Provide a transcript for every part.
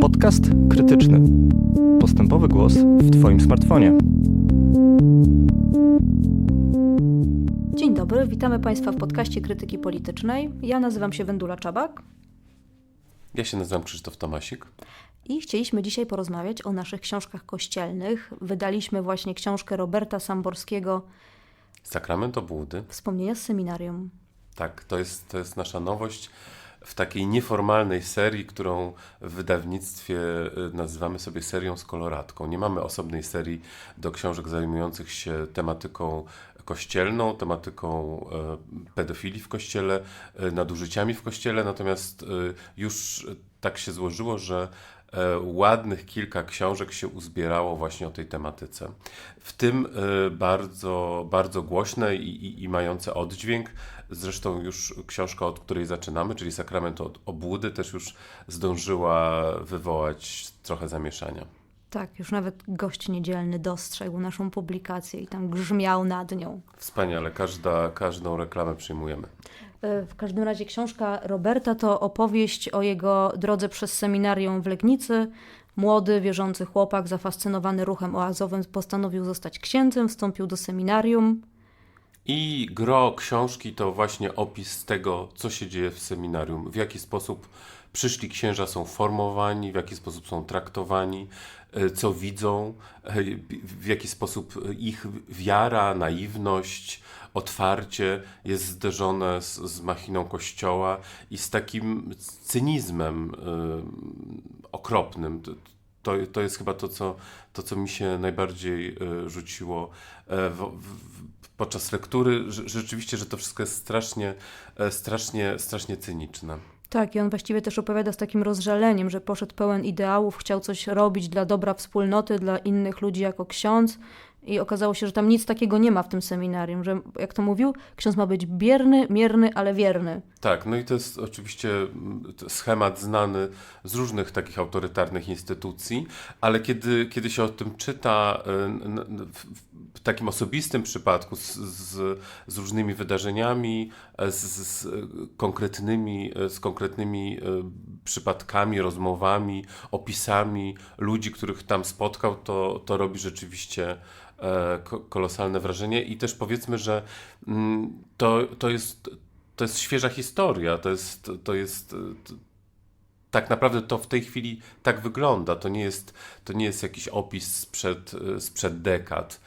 Podcast krytyczny. Postępowy głos w Twoim smartfonie. Dzień dobry, witamy Państwa w podcaście Krytyki Politycznej. Ja nazywam się Wendula Czabak Ja się nazywam Krzysztof Tomasik. i chcieliśmy dzisiaj porozmawiać o naszych książkach kościelnych. Wydaliśmy właśnie książkę Roberta Samborskiego Sakrament obłudy. Wspomnienia z seminarium. Tak, to jest, to jest nasza nowość w takiej nieformalnej serii, którą w wydawnictwie y, nazywamy sobie serią z koloratką. Nie mamy osobnej serii do książek zajmujących się tematyką kościelną, tematyką e, pedofilii w kościele, e, nadużyciami w kościele, natomiast już tak się złożyło, że ładnych kilka książek się uzbierało właśnie o tej tematyce. W tym e, bardzo, bardzo głośne i, i, i mające oddźwięk. Zresztą już książka, od której zaczynamy, czyli Sakrament od obłudy, też już zdążyła wywołać trochę zamieszania. Tak, już nawet gość niedzielny dostrzegł naszą publikację i tam grzmiał nad nią. Wspaniale, każda, każdą reklamę przyjmujemy. W każdym razie książka Roberta to opowieść o jego drodze przez seminarium w Legnicy. Młody, wierzący chłopak, zafascynowany ruchem oazowym, postanowił zostać księdzem, wstąpił do seminarium. I gro książki to właśnie opis tego, co się dzieje w seminarium, w jaki sposób przyszli księża są formowani, w jaki sposób są traktowani, e, co widzą, e, w jaki sposób ich wiara, naiwność, otwarcie jest zderzone z, z machiną kościoła i z takim cynizmem e, okropnym. To- To, jest chyba to co, to, co mi się najbardziej e, rzuciło e, w, w, podczas lektury. Rze- Rzeczywiście, że to wszystko jest strasznie, e, strasznie, strasznie cyniczne. Tak, i on właściwie też opowiada z takim rozżaleniem, że poszedł pełen ideałów, chciał coś robić dla dobra wspólnoty, dla innych ludzi jako ksiądz. I okazało się, że tam nic takiego nie ma w tym seminarium, że jak to mówił, ksiądz ma być bierny, mierny, ale wierny. Tak, no i to jest oczywiście mm, schemat znany z różnych takich autorytarnych instytucji, ale kiedy, kiedy się o tym czyta y, w takim osobistym przypadku z, z, z różnymi wydarzeniami, e, z, z konkretnymi, e, z konkretnymi e, przypadkami, rozmowami, opisami ludzi, których tam spotkał, to, to robi rzeczywiście e, ko- kolosalne wrażenie i też powiedzmy, że mm, to, to jest to jest świeża historia, to jest, to jest e, t- tak naprawdę to w tej chwili tak wygląda. To nie jest, to nie jest jakiś opis sprzed, sprzed dekad.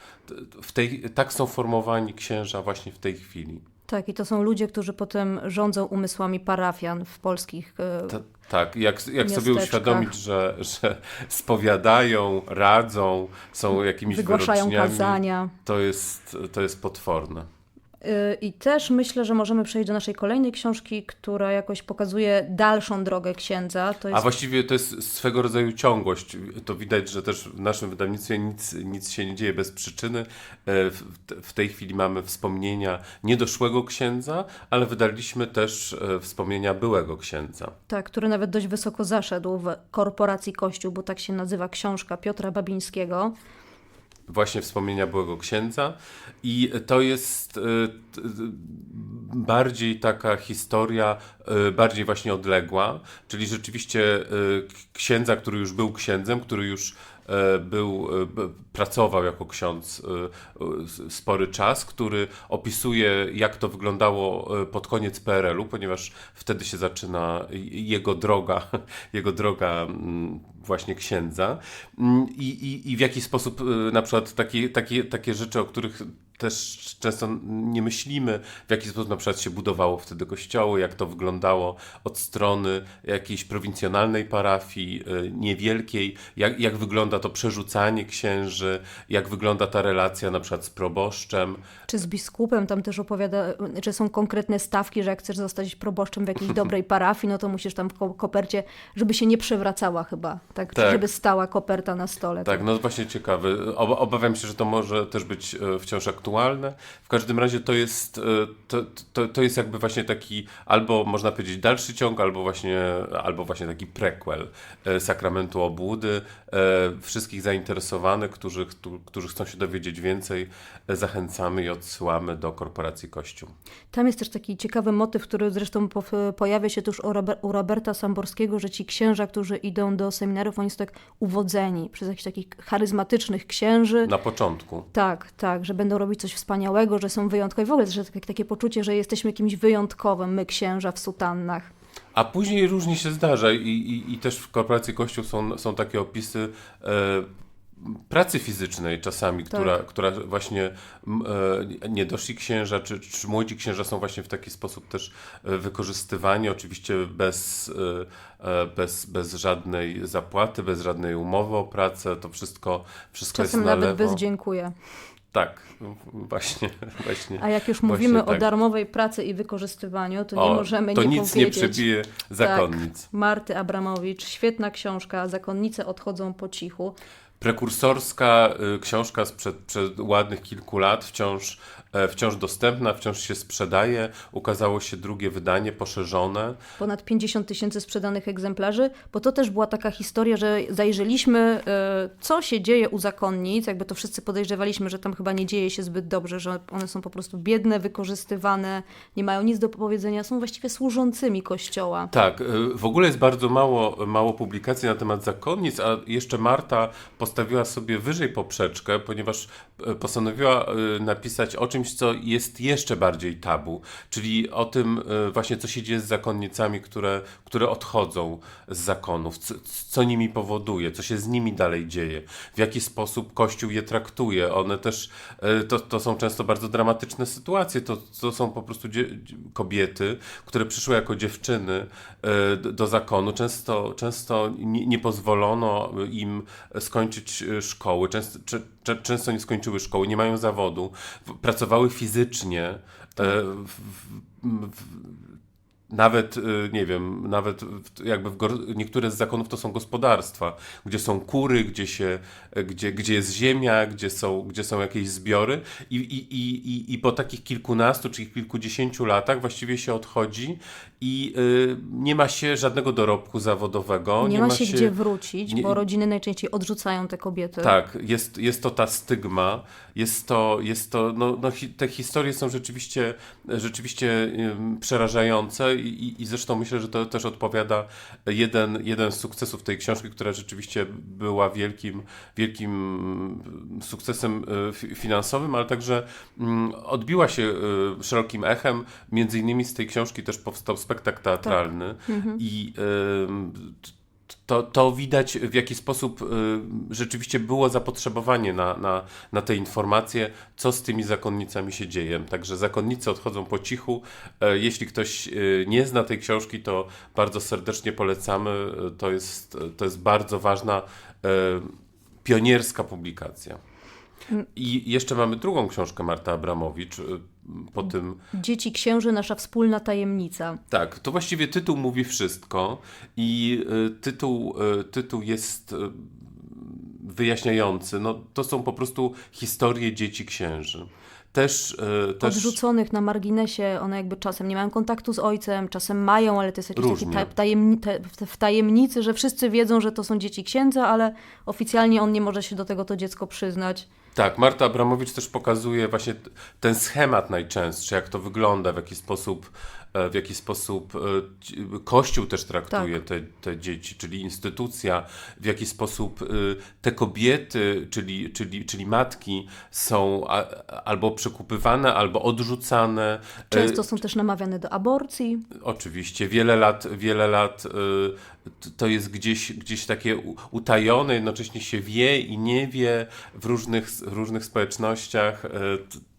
W tej, tak są formowani księża właśnie w tej chwili. Tak, i to są ludzie, którzy potem rządzą umysłami parafian w polskich. e, Ta, tak, jak, jak sobie uświadomić, że, że spowiadają, radzą, są jakimiś Wygłaszają kazania. to jest, to jest potworne. Y, I też myślę, że możemy przejść do naszej kolejnej książki, która jakoś pokazuje dalszą drogę księdza. To A jest właściwie to jest swego rodzaju ciągłość. To widać, że też w naszym wydawnictwie nic, nic się nie dzieje bez przyczyny. E, W, tej chwili mamy wspomnienia niedoszłego księdza, ale wydaliśmy też e, wspomnienia byłego księdza. tak, który nawet dość wysoko zaszedł w korporacji Kościół, bo tak się nazywa książka Piotra Babińskiego. Właśnie wspomnienia byłego księdza. I to jest e, t- bardziej taka historia, e, bardziej właśnie odległa, czyli rzeczywiście e, księdza, który już był księdzem, który już e, był, e, pracował jako ksiądz e, e, spory czas, który opisuje, jak to wyglądało e, pod koniec PRL-u, ponieważ wtedy się zaczyna jego droga, jego droga mm, właśnie księdza. Mm, i, i, i w jaki sposób e, na przykład takie, takie, takie rzeczy, o których też często nie myślimy, w jaki sposób na przykład się budowało wtedy kościoły, jak to wyglądało od strony jakiejś prowincjonalnej parafii, y, niewielkiej, jak, jak wygląda to przerzucanie księży, jak wygląda ta relacja na przykład z proboszczem. Czy z biskupem tam też opowiada, czy są konkretne stawki, że jak chcesz zostać proboszczem w jakiejś dobrej parafii, no to musisz tam w ko- kopercie, żeby się nie przewracała chyba, tak? Tak. Żeby stała koperta na stole. Tak, no właśnie ciekawe. Ob- Obawiam się, że to może też być e, wciąż aktualne aktualne. W każdym razie to jest, e, to, to, to jest jakby właśnie taki albo można powiedzieć dalszy ciąg, albo właśnie, albo właśnie taki prequel e, Sakramentu Obłudy. E, Wszystkich zainteresowanych, którzy, którzy- chcą się dowiedzieć więcej, zachęcamy i odsyłamy do Korporacji Kościół. Tam jest też taki ciekawy motyw, który zresztą po, pojawia się tuż u Roberta Samborskiego, że ci księża, którzy idą do seminariów, oni są tak uwodzeni przez jakichś takich charyzmatycznych księży. Na początku. Tak, tak, że będą robić coś wspaniałego, że są wyjątkowi. W ogóle że tak, takie poczucie, że jesteśmy kimś wyjątkowym, my księża w sutannach. A później różnie się zdarza i, i, i też w korporacji Kościół są, są takie opisy e, pracy fizycznej czasami, która, która właśnie e, niedoszli księża czy, czy młodzi księża są właśnie w taki sposób też e, wykorzystywani, oczywiście bez, e, e, bez, bez żadnej zapłaty, bez żadnej umowy o pracę, to wszystko, wszystko Czasem jest na nawet lewo. bez dziękuję. Tak, właśnie, właśnie. A jak już mówimy o tak. darmowej pracy i wykorzystywaniu, to nie O, możemy to nie nic nie powiedzieć. przebije zakonnic. Marty Abramowicz, świetna książka, Zakonnice odchodzą po cichu. Prekursorska y, książka sprzed przed ładnych kilku lat, wciąż, wciąż dostępna, wciąż się sprzedaje. Ukazało się drugie wydanie, poszerzone. Ponad 50 tysięcy sprzedanych egzemplarzy, bo to też była taka historia, że zajrzeliśmy, e, co się dzieje u zakonnic, jakby to wszyscy podejrzewaliśmy, że tam chyba nie dzieje się zbyt dobrze, że one są po prostu biedne, wykorzystywane, nie mają nic do powiedzenia, są właściwie służącymi kościoła. Tak, y, w ogóle jest bardzo mało, mało publikacji na temat zakonnic, a jeszcze Marta postawiła sobie wyżej poprzeczkę, ponieważ e, postanowiła e, napisać o czymś, co jest jeszcze bardziej tabu, czyli o tym e, właśnie, co się dzieje z zakonnicami, które, które odchodzą z zakonów, co, co nimi powoduje, co się z nimi dalej dzieje, w jaki sposób Kościół je traktuje. One też, e, to, to są często bardzo dramatyczne sytuacje, to, to są po prostu kobiety, które przyszły jako dziewczyny e, do zakonu. Często, często nie, nie pozwolono im skończyć szkoły, często, często nie skończyły szkoły, nie mają zawodu, w- pracowały fizycznie. e, W, w, w, nawet, y, nie wiem, nawet jakby niektóre z zakonów to są gospodarstwa, gdzie są kury, gdzie, się, gdzie, gdzie jest ziemia, gdzie są, gdzie są jakieś zbiory i, i, i, i, po takich kilkunastu czy kilkudziesięciu latach właściwie się odchodzi i y, nie ma się żadnego dorobku zawodowego. Nie, ma się, gdzie wrócić, nie- bo rodziny najczęściej odrzucają te kobiety. tak, jest, jest to ta stygma, jest to, jest to no, no, te historie są rzeczywiście, rzeczywiście ym, przerażające i, i, zresztą myślę, że to też odpowiada jeden, jeden z sukcesów tej książki, która rzeczywiście była wielkim, wielkim sukcesem y, fi- finansowym, ale także mm, odbiła się y, szerokim echem. Między innymi z tej książki też powstał spektakl teatralny i ym, to, to widać, w jaki sposób y, rzeczywiście było zapotrzebowanie na, na, na te informacje, co z tymi zakonnicami się dzieje. Także zakonnice odchodzą po cichu. E, jeśli ktoś y, nie zna tej książki, to bardzo serdecznie polecamy. E, To jest, to jest bardzo ważna, e, pionierska publikacja. I jeszcze mamy drugą książkę Marta Abramowicz po tym Dzieci księży, nasza wspólna tajemnica. tak, to właściwie tytuł mówi wszystko i y, tytuł, y, tytuł jest y, wyjaśniający. No, to są po prostu historie dzieci księży. Też, też Odrzuconych na marginesie, one jakby czasem nie mają kontaktu z ojcem, czasem mają, ale to jest jakiś taki Różnie. ta, tajemni, w tajemnicy, że wszyscy wiedzą, że to są dzieci księdza, ale oficjalnie on nie może się do tego to dziecko przyznać. Tak, Marta Abramowicz też pokazuje właśnie ten schemat najczęstszy, jak to wygląda, w jaki sposób, w jaki sposób e, ci- Kościół też traktuje te, te dzieci, czyli instytucja, w jaki sposób e, te kobiety, czyli, czyli, czyli matki są albo przekupywane, albo odrzucane. E, Często są też namawiane do aborcji. Oczywiście, wiele lat, wiele lat to jest gdzieś, gdzieś takie utajone, jednocześnie się wie i nie wie w różnych, w różnych społecznościach.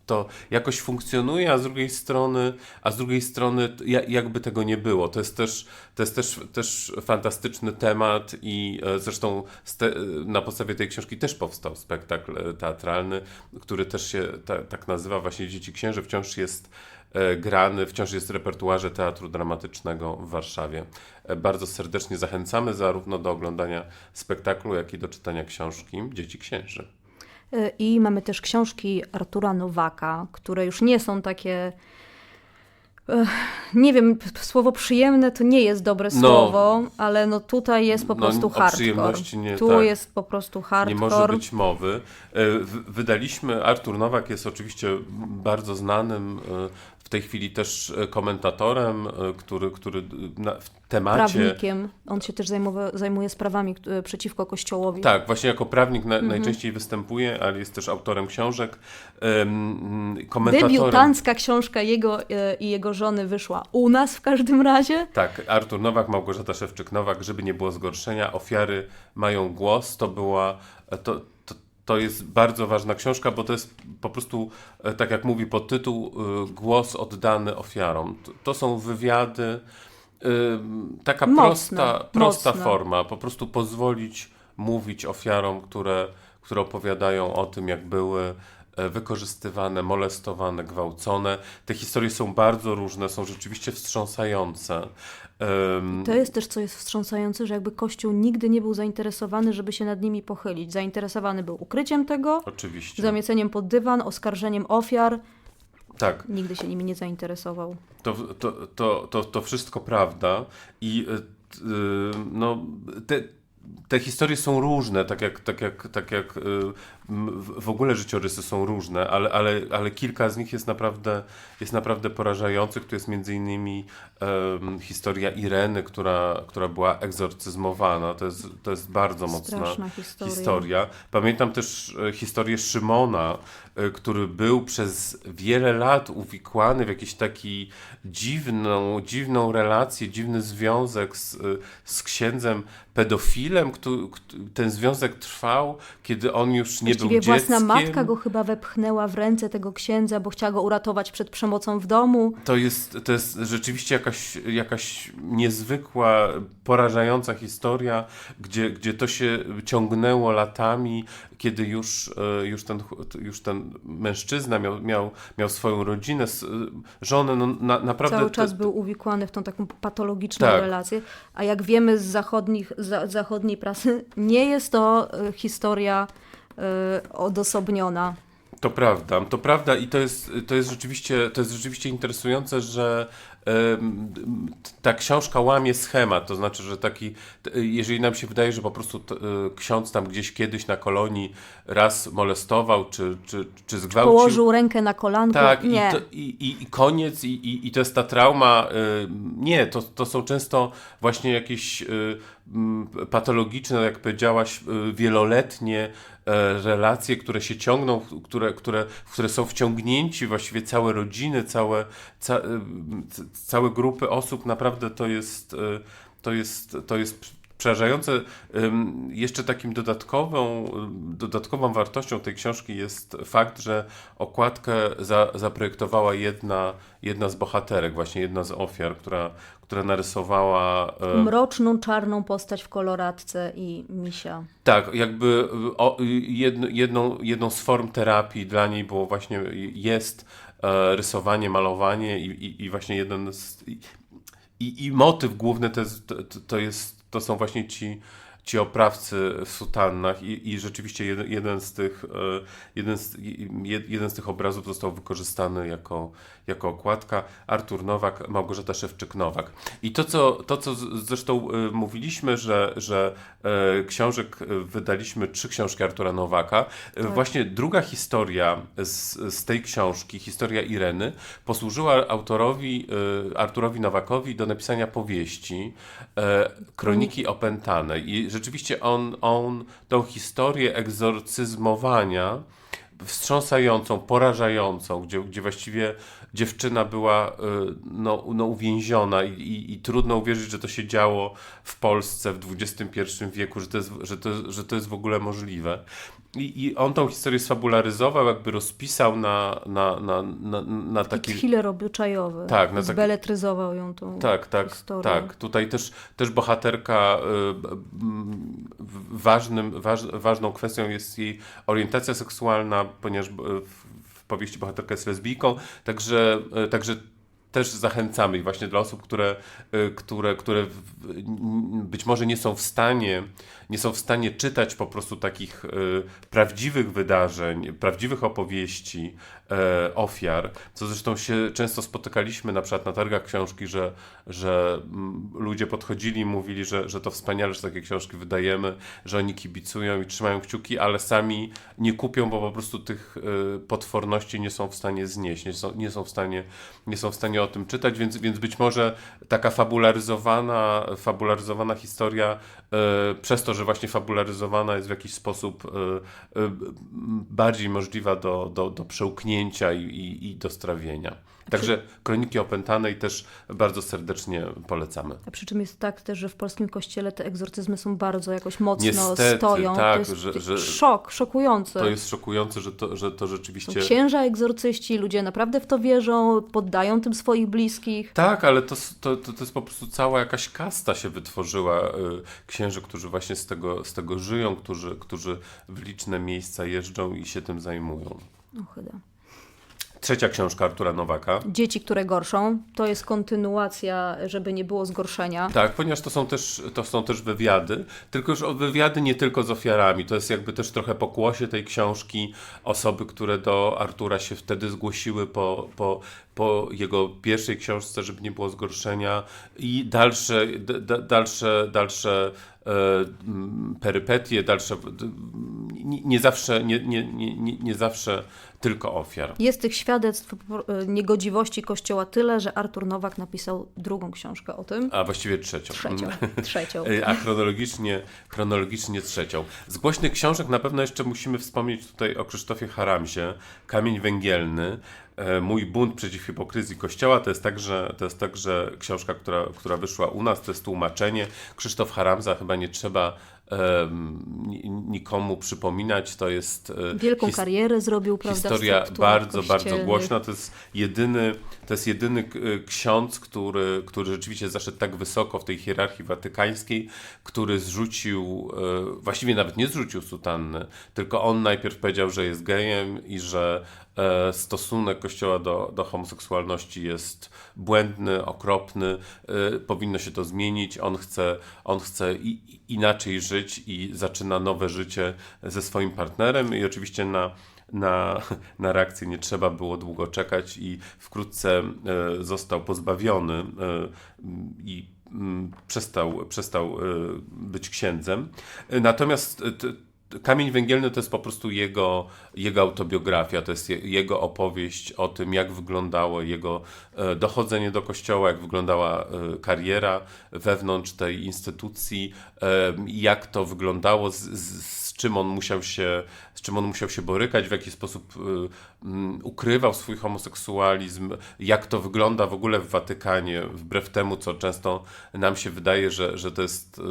To jakoś funkcjonuje, a z drugiej strony, a z drugiej strony jakby tego nie było. To jest też, to jest też, też fantastyczny temat i e, zresztą te, na podstawie tej książki też powstał spektakl e, teatralny, który też się ta, tak nazywa właśnie Dzieci Księży. Wciąż jest e, grany, wciąż jest w repertuarze Teatru Dramatycznego w Warszawie. E, Bardzo serdecznie zachęcamy zarówno do oglądania spektaklu, jak i do czytania książki Dzieci Księży. Y, I mamy też książki Artura Nowaka, które już nie są takie. Ech, Nie wiem, słowo przyjemne to nie jest dobre No. słowo, ale no tutaj jest po No, prostu hardcore. przyjemności nie, tu tak. jest po prostu Nie hardcore. może być mowy. E, Wydaliśmy, Artur Nowak jest oczywiście bardzo znanym e, w tej chwili też e, komentatorem, e, który, który w temacie... prawnikiem. On się też zajmowa- zajmuje sprawami y, przeciwko Kościołowi. Tak, właśnie jako prawnik na, Mhm. najczęściej występuje, ale jest też autorem książek, em, komentatorem. Debiutancka książka jego i jego żony wyszła u nas w każdym razie. Tak, Artur Nowak, Małgorzata Szewczyk-Nowak, żeby nie było zgorszenia, ofiary mają głos, to była, to, to, jest bardzo ważna książka, bo to jest po prostu, e, tak jak mówi podtytuł, y, głos oddany ofiarom. To, są wywiady, y, taka Mocne, prosta, prosta mocne. forma, po prostu pozwolić mówić ofiarom, które, które opowiadają o tym, jak były e, wykorzystywane, molestowane, gwałcone. Te historie są bardzo różne, są rzeczywiście wstrząsające. Em, To jest też, co jest wstrząsające, że jakby Kościół nigdy nie był zainteresowany, żeby się nad nimi pochylić. Zainteresowany był ukryciem tego, Oczywiście. zamieceniem pod dywan, oskarżeniem ofiar. Tak, Nigdy się nimi nie zainteresował. to, to, to, to, to wszystko prawda i e, t- y, no, te, te historie są różne, tak jak, tak jak, tak jak w ogóle życiorysy są różne, ale, ale, ale kilka z nich jest naprawdę, jest naprawdę porażających. Tu jest między innymi em, historia Ireny, która, która była egzorcyzmowana. To jest, to jest bardzo mocna historia. historia. Pamiętam też e, historię Szymona, e, który był przez wiele lat uwikłany w jakiś taki dziwną, dziwną relację, dziwny związek z, z księdzem pedofilem. Kto, ten związek trwał, kiedy on już nie Właściwie dzieckiem. własna matka go chyba wepchnęła w ręce tego księdza, bo chciała go uratować przed przemocą w domu. To jest, to jest rzeczywiście jakaś, jakaś niezwykła, porażająca historia, gdzie, gdzie to się ciągnęło latami, kiedy już, e, już, ten, już ten mężczyzna miał, miał, miał swoją rodzinę, s- żonę, no, na, naprawdę... Cały czas był uwikłany w tą taką patologiczną Tak. relację. A jak wiemy z zachodnich, za, zachodniej prasy, nie jest to y, historia odosobniona. To prawda, to prawda i to jest, to jest, rzeczywiście, to jest rzeczywiście interesujące, że ta książka łamie schemat, to znaczy, że taki, jeżeli nam się wydaje, że po prostu t, y, ksiądz tam gdzieś kiedyś na kolonii raz molestował, czy, czy, czy zgwałcił, Położył rękę na kolanko. tak, nie. i, to, i, i, koniec, i, i, i to jest ta trauma. Y, nie, to, to są często właśnie jakieś y, patologiczne, jak powiedziałaś, y, wieloletnie e, relacje, które się ciągną, które, które, w które są wciągnięci właściwie całe rodziny, całe, ca, y, całe grupy osób. Naprawdę to jest, y, to jest, to jest przerażające. Jeszcze takim dodatkową, dodatkową wartością tej książki jest fakt, że okładkę za, zaprojektowała jedna, jedna z bohaterek, właśnie jedna z ofiar, która, która narysowała. e, Mroczną, czarną postać w koloratce i misia. tak, jakby o, jedno, jedną, jedną z form terapii dla niej było właśnie, jest e, rysowanie, malowanie i, i, i właśnie jeden z... I, i, i motyw główny to, jest, to, to, jest, to są właśnie ci, ci oprawcy w sutannach i, i rzeczywiście jeden, jeden, z tych, e, jeden, z, jed- jeden z tych obrazów został wykorzystany jako, jako okładka. Artur Nowak, Małgorzata Szewczyk-Nowak. I to, co, to, co zresztą e, mówiliśmy, że, że e, książek e, wydaliśmy trzy książki Artura Nowaka. E, Właśnie druga historia z, z tej książki, historia Ireny, posłużyła autorowi, Arturowi Nowakowi do napisania powieści Kroniki Opętane. I rzeczywiście on, on tą historię egzorcyzmowania wstrząsającą, porażającą, gdzie, gdzie właściwie dziewczyna była y, no, no, uwięziona i, i, i trudno uwierzyć, że to się działo w Polsce w XXI wieku, że to jest, że to, że to jest w ogóle możliwe. I, I on tą historię sfabularyzował, jakby rozpisał na, na, na, na, na Taki taki... thriller obyczajowy. Tak, na taki- Zbeletryzował ją tą Tak, tak, historię. tak. Tutaj też, też bohaterka, w- ważnym, waż, ważną kwestią jest jej orientacja seksualna, ponieważ w powieści bohaterka jest lesbijką, także, y, także też zachęcamy i właśnie dla osób, które, y, które, które być może nie są w stanie nie są w stanie czytać po prostu takich y, prawdziwych wydarzeń, prawdziwych opowieści e, ofiar, co zresztą się często spotykaliśmy na przykład na targach książki, że, że mm, ludzie podchodzili i mówili, że, że to wspaniale, że takie książki wydajemy, że oni kibicują i trzymają kciuki, ale sami nie kupią, bo po prostu tych y, potworności nie są w stanie znieść, nie są, nie są, w, stanie, nie są w stanie o tym czytać, więc, więc być może taka fabularyzowana, fabularyzowana historia e, przez to, że właśnie fabularyzowana jest w jakiś sposób e, e, bardziej możliwa do, do, do przełknięcia i, i, i do strawienia. Także Kroniki Opętanej też bardzo serdecznie polecamy. A przy czym jest tak też, że w polskim kościele te egzorcyzmy są bardzo jakoś mocno Niestety, stoją. tak, to jest że- że- szok, szokujące. To jest szokujące, że to, że to Są rzeczywiście... księża egzorcyści, ludzie naprawdę w to wierzą, poddają tym swoich bliskich. Tak, ale to, to, to, to jest po prostu cała jakaś kasta się wytworzyła y, księży, którzy właśnie z tego, z tego żyją, którzy, którzy w liczne miejsca jeżdżą i się tym zajmują. No, chyba. Trzecia książka Artura Nowaka. Dzieci, które gorszą, to jest kontynuacja, żeby nie było zgorszenia. Tak, ponieważ to są, też, to są też wywiady, tylko już o wywiady nie tylko z ofiarami. To jest jakby też trochę pokłosie tej książki. Osoby, które do Artura się wtedy zgłosiły po, po, po jego pierwszej książce, żeby nie było zgorszenia i dalsze, d, dalsze, dalsze perypetie, dalsze. Nie, nie zawsze, nie, nie, nie, nie, zawsze tylko ofiar. Jest tych świadectw e, niegodziwości Kościoła tyle, że Artur Nowak napisał drugą książkę o tym. A właściwie trzecią. Trzecią. Trzecią. Y, A chronologicznie, chronologicznie trzecią. Z głośnych książek na pewno jeszcze musimy wspomnieć tutaj o Krzysztofie Haramsie, Kamień Węgielny, e, Mój bunt przeciw hipokryzji Kościoła. To jest także, to jest także książka, która, która wyszła u nas, to jest tłumaczenie. Krzysztof Haramza chyba nie trzeba nikomu przypominać, to jest e, Wielką his- karierę zrobił, prawda? Historia bardzo, bardzo głośna. To jest jedyny, to jest jedyny k- ksiądz, który, który rzeczywiście zaszedł tak wysoko w tej hierarchii watykańskiej, który zrzucił, e, właściwie nawet nie zrzucił sutanny, tylko on najpierw powiedział, że jest gejem i że e, stosunek Kościoła do, do homoseksualności jest błędny, okropny, e, powinno się to zmienić. On chce, on chce inaczej żyć i zaczyna nowe życie ze swoim partnerem i oczywiście na na, na reakcję nie trzeba było długo czekać i wkrótce e, został pozbawiony e, i mm, przestał, przestał e, być księdzem. E, Natomiast e, Kamień Węgielny to jest po prostu jego, jego autobiografia, to jest je, jego opowieść o tym, jak wyglądało jego e, dochodzenie do kościoła, jak wyglądała e, kariera wewnątrz tej instytucji, e, jak to wyglądało, z, z, czym on musiał się, z czym on musiał się borykać, w jaki sposób mm, ukrywał swój homoseksualizm, jak to wygląda w ogóle w Watykanie, wbrew temu, co często nam się wydaje, że, że to jest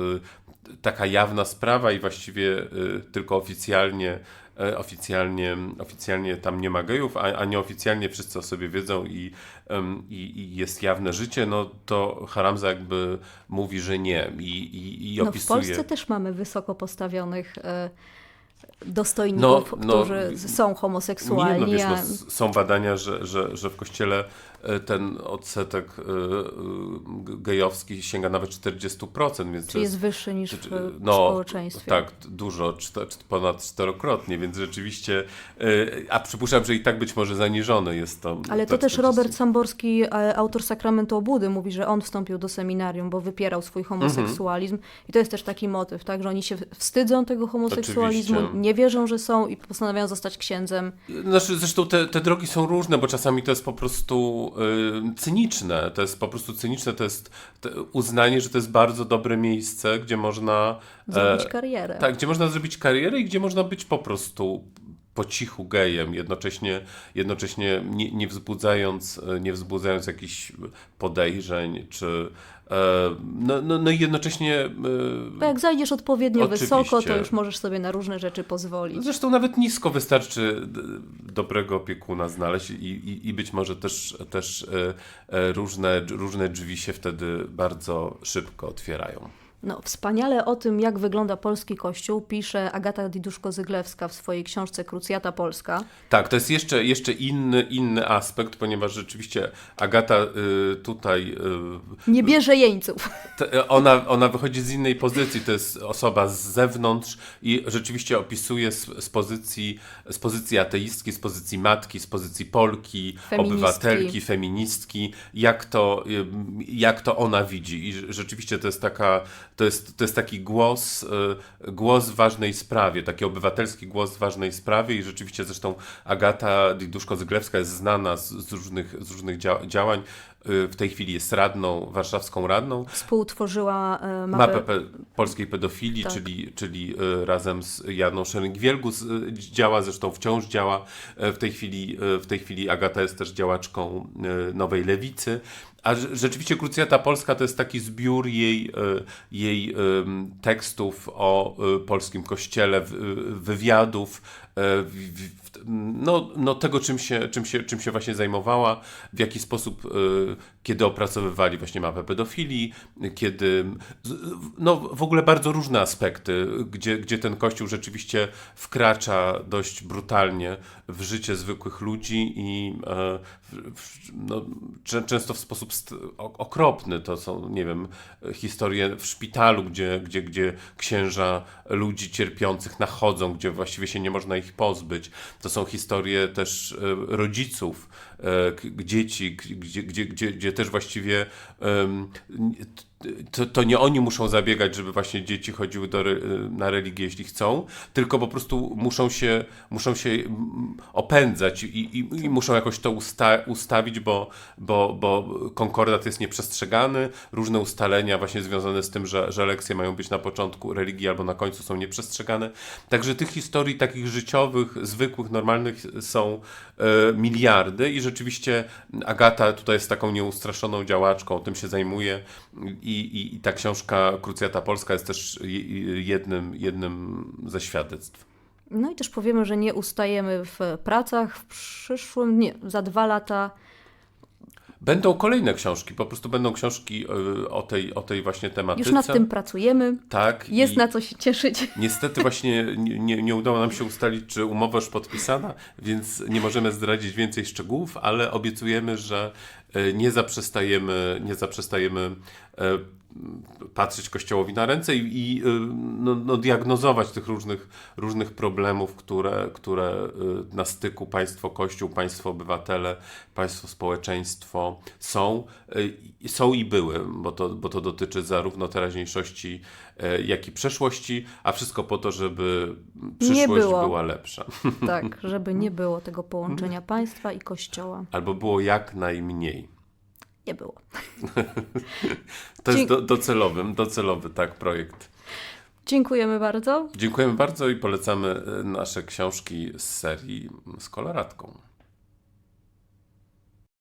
taka jawna sprawa i właściwie y, tylko oficjalnie e, Oficjalnie, oficjalnie tam nie ma gejów, a, a nieoficjalnie wszyscy o sobie wiedzą i, i, i jest jawne życie, no to Haramza jakby mówi, że nie i, i, i No, w opisuje. Polsce też mamy wysoko postawionych e, dostojników, No, no, którzy są Nie, homoseksualni. no wiesz, no, są badania, że, że, że w kościele ten odsetek e, e, gejowski sięga nawet 40%, więc to czy jest wyższy niż w, no, społeczeństwie. Tak, dużo, ponad czterokrotnie, więc rzeczywiście, e, a przypuszczam, że i tak być może zaniżone jest to. Ale to te też 40. Robert Samborski, e, autor Sakramentu Obudy, mówi, że on wstąpił do seminarium, bo wypierał swój homoseksualizm. I to jest też taki motyw, tak, że oni się wstydzą tego homoseksualizmu, Oczywiście. nie wierzą, że są i postanawiają zostać księdzem. Znaczy, zresztą te, te drogi są różne, bo czasami to jest po prostu cyniczne. To jest po prostu cyniczne, to jest uznanie, że to jest bardzo dobre miejsce, gdzie można Zrobić e, karierę. Tak, gdzie można zrobić karierę i gdzie można być po prostu po cichu gejem, jednocześnie, jednocześnie nie, nie, wzbudzając, e, nie wzbudzając jakichś podejrzeń, czy no, no, no i jednocześnie e, Bo jak zajdziesz odpowiednio Oczywiście. wysoko, to już możesz sobie na różne rzeczy pozwolić. Zresztą nawet nisko wystarczy d- dobrego opiekuna znaleźć i, i, i być może też, też e, e, różne, różne drzwi się wtedy bardzo szybko otwierają. No, wspaniale o tym, jak wygląda polski kościół, pisze Agata Diduszko-Zyglewska w swojej książce Krucjata Polska. Tak, to jest jeszcze, jeszcze inny, inny aspekt, ponieważ rzeczywiście Agata y, tutaj, y, Nie bierze jeńców. te, ona, ona wychodzi z innej pozycji, to jest osoba z zewnątrz i rzeczywiście opisuje z, z, pozycji, z pozycji ateistki, z pozycji matki, z pozycji Polki, Feministki. obywatelki, feministki, jak to, y, jak to ona widzi. I rze- rzeczywiście to jest taka, to jest, to jest taki głos, y, głos w ważnej sprawie, taki obywatelski głos w ważnej sprawie i rzeczywiście zresztą Agata Diduszko-Zyglewska jest znana z, z różnych, z różnych dzia działań. Y, W tej chwili jest radną, warszawską radną. Współtworzyła e, mapę. Mapę pe polskiej pedofilii, Tak. czyli, czyli y, razem z Janą Szering-Wielgus y, działa, zresztą wciąż działa. Y, W tej, chwili, y, w tej chwili Agata jest też działaczką y, Nowej Lewicy. A rze- rzeczywiście Krucjata Polska to jest taki zbiór jej, y, jej tekstów o y, polskim kościele, y, wywiadów, y, no, no tego, czym się, czym, się, czym się właśnie zajmowała, w jaki sposób, y, kiedy opracowywali właśnie mapę pedofilii, kiedy, no w ogóle bardzo różne aspekty, gdzie, gdzie ten kościół rzeczywiście wkracza dość brutalnie w życie zwykłych ludzi i e, no, czę- często w sposób okropny. To są, nie wiem, historie w szpitalu, gdzie, gdzie, gdzie księża ludzi cierpiących nachodzą, gdzie właściwie się nie można ich pozbyć. To są historie też e, rodziców, dzieci, k- gdzie, gdzie, gdzie, gdzie też właściwie to, to nie oni muszą zabiegać, żeby właśnie dzieci chodziły do, na religię, jeśli chcą, tylko po prostu muszą się, muszą się opędzać i, i, i muszą jakoś to usta ustawić, bo, bo, bo konkordat jest nieprzestrzegany, różne ustalenia właśnie związane z tym, że, że lekcje mają być na początku religii albo na końcu są nieprzestrzegane. Także tych historii takich życiowych, zwykłych, normalnych są e, miliardy i rzeczywiście Agata tutaj jest taką nieustraszoną działaczką, tym się zajmuje i, i, i ta książka Krucjata Polska jest też je- jednym, jednym ze świadectw. No i też powiemy, że nie ustajemy w pracach. W przyszłym, nie, za dwa lata Będą kolejne książki, po prostu będą książki e, o tej, o tej właśnie tematyce. już nad tym pracujemy. Tak. Jest na co się cieszyć. Niestety właśnie nie, nie, nie udało nam się ustalić, czy umowa już podpisana, więc nie możemy zdradzić więcej szczegółów, ale obiecujemy, że nie zaprzestajemy, nie zaprzestajemy e, patrzeć Kościołowi na ręce i, i e, no, no, diagnozować tych różnych, różnych problemów, które, które e, na styku państwo-kościół, państwo-obywatele, państwo-społeczeństwo są, e, są i były, bo to, bo to dotyczy zarówno teraźniejszości, e, jak i przeszłości, a wszystko po to, żeby przyszłość była lepsza. Tak, żeby nie było tego połączenia państwa i kościoła. Albo było jak najmniej. Nie było. To jest do, docelowy, docelowy tak projekt. Dziękujemy bardzo. Dziękujemy bardzo i polecamy e, nasze książki z serii z koloratką.